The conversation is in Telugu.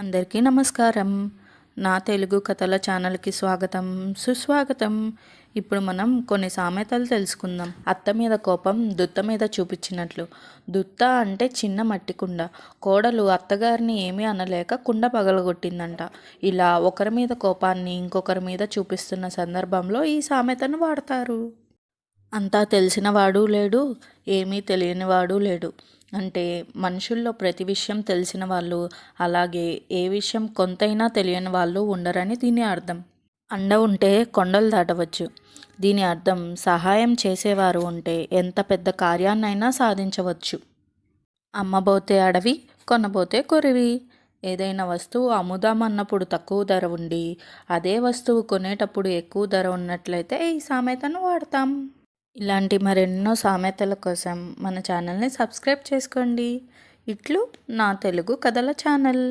అందరికీ నమస్కారం. నా తెలుగు కథల ఛానల్కి స్వాగతం సుస్వాగతం. ఇప్పుడు మనం కొన్ని సామెతలు తెలుసుకుందాం. అత్త మీద కోపం దుత్త మీద చూపించినట్లు. దుత్త అంటే చిన్న మట్టి కుండ. కోడలు అత్తగారిని ఏమీ అనలేక కుండ పగలగొట్టిందంట. ఇలా ఒకరి మీద కోపాన్ని ఇంకొకరి మీద చూపిస్తున్న సందర్భంలో ఈ సామెతను వాడతారు. అంతా తెలిసినవాడు లేడు ఏమీ తెలియనివాడు లేడు. అంటే మనుషుల్లో ప్రతి విషయం తెలిసిన వాళ్ళు అలాగే ఏ విషయం కొంతైనా తెలియని వాళ్ళు ఉండరని దీని అర్థం. అండ ఉంటే కొండలు దాటవచ్చు. దీని అర్థం సహాయం చేసేవారు ఉంటే ఎంత పెద్ద కార్యాన్నైనా సాధించవచ్చు. అమ్మబోతే అడవి కొనబోతే కొరివి. ఏదైనా వస్తువు అమ్ముదామన్నప్పుడు తక్కువ ధర ఉండి అదే వస్తువు కొనేటప్పుడు ఎక్కువ ధర ఉన్నట్లయితే ఈ సామెతను వాడతాం. ఇలాంటి మరెన్నో సామెతల కోసం మన ఛానల్ని సబ్స్క్రైబ్ చేసుకోండి. ఇట్లు నా తెలుగు కథల ఛానల్.